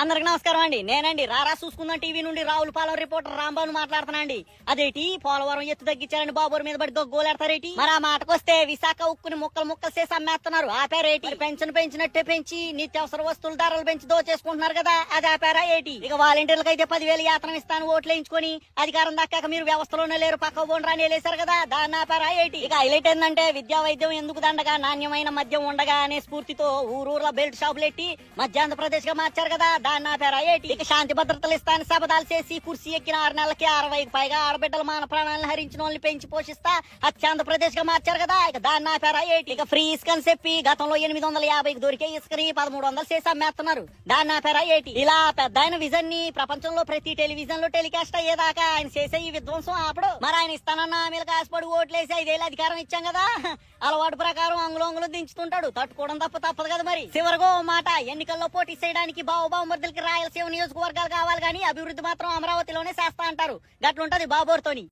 అందరికి నమస్కారం అండి. నేనండి రారా చూసుకుందాం టీవీ నుండి రావులపాలెం రిపోర్టర్ రాంబాబు మాట్లాడుతున్నాండి అదేటి? పోలవరం ఎత్తు తగ్గించారని బాబురు మీద పడి గోలేడతారేటి మరి ఆ మాటకొస్తే విశాఖ ఉక్కుని ముక్కలు ముక్కలు చేసి అమ్మేస్తున్నారు. ఆపారేటి? పెన్షన్ పెంచినట్టే పెంచి నిత్యావసర వస్తువుల ధరలు పెంచి దోచేసుకుంటున్నారు కదా అది ఆపారా ఏటి? ఇక వాలంటీర్లకు అయితే పదివేలు యాత్ర ఇస్తాను ఓట్లు వేయించుకొని అధికారం దక్కాక మీరు వ్యవస్థలోనే లేరు పక్క బోన్ వెళ్ళేశారు కదా దాన్ని ఆపారా ఏటి? ఇక హైలైట్ ఏంటంటే విద్యా వైద్యం ఎందుకు దండగా నాణ్యమైన మద్యం ఉండగా అనే స్ఫూర్తితో ఊరూర్ల బెల్ట్ షాపులు ఎట్టి మధ్యాంధ్రప్రదేశ్గా మార్చారు కదా దాని నా పేరు ఐఐటి ఇక శాంతి భద్రతలు ఇస్తాను శబదాలు చేసి కుర్సీ ఎక్కిన ఆరు నెలలకి అరవైకి పైగా ఆడబిడ్డలు మాన ప్రాణాలను హరించిన వాళ్ళని పెంచి పోషిస్తా. అత్యాంధ్రప్రదేశ్గా మార్చారు కదా ఇక దాని నా పేరు ఐఐటి ఇక ఫ్రీ ఇసుకని చెప్పి గతంలో ఎనిమిది వందల యాభైకి దొరికే ఇసుకని పదమూడు వందలు చేసి అమ్మేస్తున్నారు. దాని నా పేరు ఐఐటి ఇలా పెద్ద ఆయన విజన్ని ప్రపంచంలో ప్రతి టెలివిజన్లో టెలికాస్ట్ అయ్యేదాకా ఆయన చేసే ఈ విధ్వంసం ఆపడు. మరి ఆయన ఇస్తానన్న హామీలకు కాసుపడి ఓట్లేసి ఐదేళ్ళు అధికారం ఇచ్చాం కదా అలవాటు ప్రకారం అంగులు అంగులు దించుతుంటాడు. తట్టుకోవడం తప్ప తప్పదు కదా మరి. చివరిగో మాట ఎన్నికల్లో పోటీ చేయడానికి బావుబావుమర్దులకి రాయలసీమ నియోజకవర్గాలు కావాలి కానీ అభివృద్ధి మాత్రం అమరావతిలోనే చేస్తా అంటారు. గట్లుంటది బాబోర్తోని.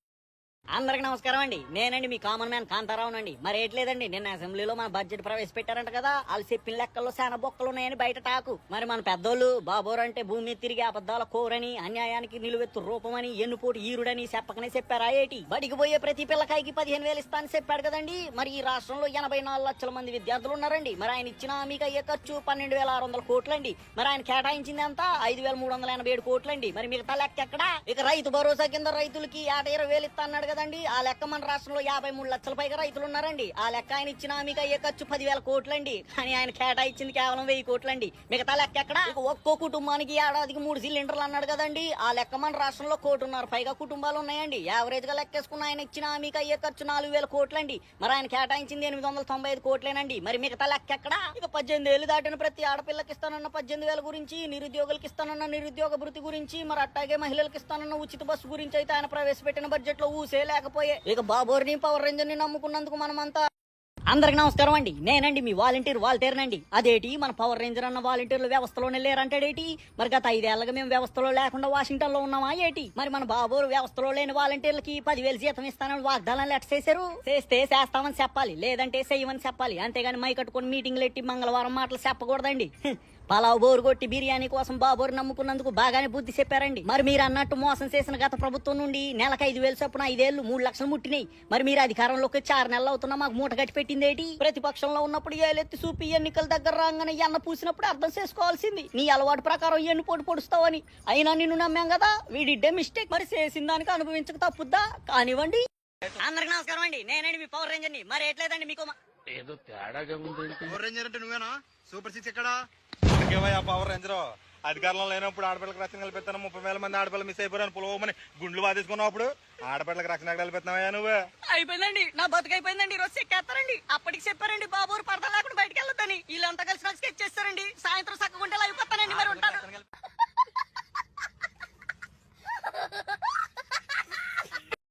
అందరికి నమస్కారం అండి. నేనండి మీ కామన్ మ్యాన్ కాంతారావునండి మరి ఏట్లేదండి? నిన్న అసెంబ్లీలో మన బడ్జెట్ ప్రవేశపెట్టారంట కదా. వాళ్ళు చెప్పిన లెక్కల్లో చాలా బొక్కలు ఉన్నాయని బయట టాకు. మరి మన పెద్దోళ్ళు బాబోరు అంటే భూమి తిరిగి అబద్దాల కోరని అన్యాయానికి నిలువెత్తు రూపమని ఎన్నుపోటు ఈరుడని చెప్పకనే చెప్పారా ఏటి? బడికి పోయే ప్రతి పిల్లకాయకి పదిహేను వేలు ఇస్తానని చెప్పాడు కదండి. మరి ఈ రాష్ట్రంలో ఎనభై నాలుగు లక్షల మంది విద్యార్థులు ఉన్నారండి. మరి ఆయన ఇచ్చిన మీకు అయ్యే ఖర్చు పన్నెండు వేల ఆరు వందల కోట్లండి. మరి ఆయన కేటాయించింది ఎంత? ఐదు వేల మూడు వందల ఎనభై ఏడు కోట్లండి. మరి మిగతా లెక్క ఎక్కడా? ఇక రైతు భరోసా కింద రైతులకి యాభై ఇరవై వేలు ఇస్తా అన్నాడు కాదండి? ఆ లెక్క మన రాష్ట్రంలో యాభై మూడు లక్షల పైగా రైతులు ఉన్నారండి. ఆ లెక్క ఆయన ఇచ్చిన మీకు అయ్యే ఖర్చు పదివేల కోట్లండి. కానీ ఆయన కేటాయించింది కేవలం వెయ్యి కోట్లండి. మిగతా లెక్క ఎక్కడ? ఒక్కో కుటుంబానికి ఏడాదికి మూడు సిలిండర్లు అన్నాడు కదండి. ఆ లెక్క మన రాష్ట్రంలో కోటున్నర పైగా కుటుంబాలు ఉన్నాయండి. యావరేజ్గా లెక్కేసుకున్న ఆయన ఇచ్చిన మీకు అయ్యే ఖర్చు నాలుగు వేల కోట్లండి. మరి ఆయన కేటాయించింది ఎనిమిది వందల తొంభై ఐదు కోట్లేనండి. మరి మిగతా లెక్క ఎక్కడ? ఇక పద్దెనిమిది ఏళ్ళు దాటిన ప్రతి ఆడపిల్లకి ఇస్తానన్న పద్దెనిమిది వేల గురించి నిరుద్యోగులకి ఇస్తానన్న నిరుద్యోగ భృతి గురించి మరి అట్టాగే మహిళలకు ఇస్తానన్న ఉచిత బస్సు గురించి అయితే ఆయన ప్రవేశపెట్టిన బడ్జెట్లో ఊసే లేకపోయే ఇక బాబోర్ని పవర్ రేంజర్ని నమ్ముకున్నందుకు మనమంతా అందరికి నమస్కారం అండి. నేనండి మీ వాలంటీర్ వాలంటీర్నండి అదేటి మన పవర్ రేంజర్ అన్న వాలంటీర్లు వ్యవస్థలోనే లేరంటాడేటి మరి గత ఐదేళ్ళగా మేము వ్యవస్థలో లేకుండా వాషింగ్టన్లో ఉన్నామా ఏటి? మరి మన బాబోరు వ్యవస్థలో లేని వాలంటీర్లకి పదివేలు జీతం ఇస్తానని వాగ్దానాలు లెటర్ చేశారు? చేస్తే చేస్తామని చెప్పాలి లేదంటే చెయ్యమని చెప్పాలి. అంతేగాని మై కట్టుకొని మీటింగ్లు ఎట్టి మంగళవారం మాటలు చెప్పకూడదండి. పలావ్ బోరు కొట్టి బిర్యానీ కోసం బాబోరు నమ్ముకున్నందుకు బాగానే బుద్ధి చెప్పారండి. మరి మీరు అన్నట్టు మోసం చేసిన గత ప్రభుత్వం నుండి నెలకు ఐదు వేలు చొప్పున ఐదేళ్ళు మూడు లక్షలు ముట్టినాయి. మరి మీరు అధికారంలోకి వచ్చి ఆరు నెలలు అవుతున్నా మాకు మూట కట్టి పెట్టిందేటి ప్రతిపక్షంలో ఉన్నప్పుడు ఏలెత్తి చూపి ఎన్నికల దగ్గర రాగానే ఎన్న పూసినప్పుడు అర్థం చేసుకోవాల్సింది. నీ అలవాటు ప్రకారం ఎన్ని పొడి పొడుస్తావని. అయినా నిన్ను నమ్మాం కదా? వీడిడ్డే మిస్టేక్ మరి చేసిన దానికి అనుభవించక తప్పుద్దా? కానివ్వండి. అందరికి నమస్కారం అండి. నేనండి మీ పవర్ రేంజర్ని మరి ఎట్లేదండి మీకు ఏదో తేడాగా ఉందేంటి పవర్ రేంజర్ అంటే నువ్వేనా? సూపర్ సిక్స్ ఎక్కడా? ఇంకేమయ్యా పవర్ రేంజర్ అధికారంలో లేనప్పుడు ఆడపిల్లకి రక్షణ కల్పిస్తాను. ముప్పై వేల మంది ఆడపిల్లలు మిస్ అయిపోయారు పులవమని గుండ్లు బాధేసుకున్నప్పుడు ఆడపిల్లకి రక్షణ కల్పిస్తున్నావా నువ్వు? అయిపోయిందండి. నా బతుకు అయిపోయిందండి. రోజు చెక్కేస్తారండి. అప్పటికి చెప్పారండి. బాబు పడతా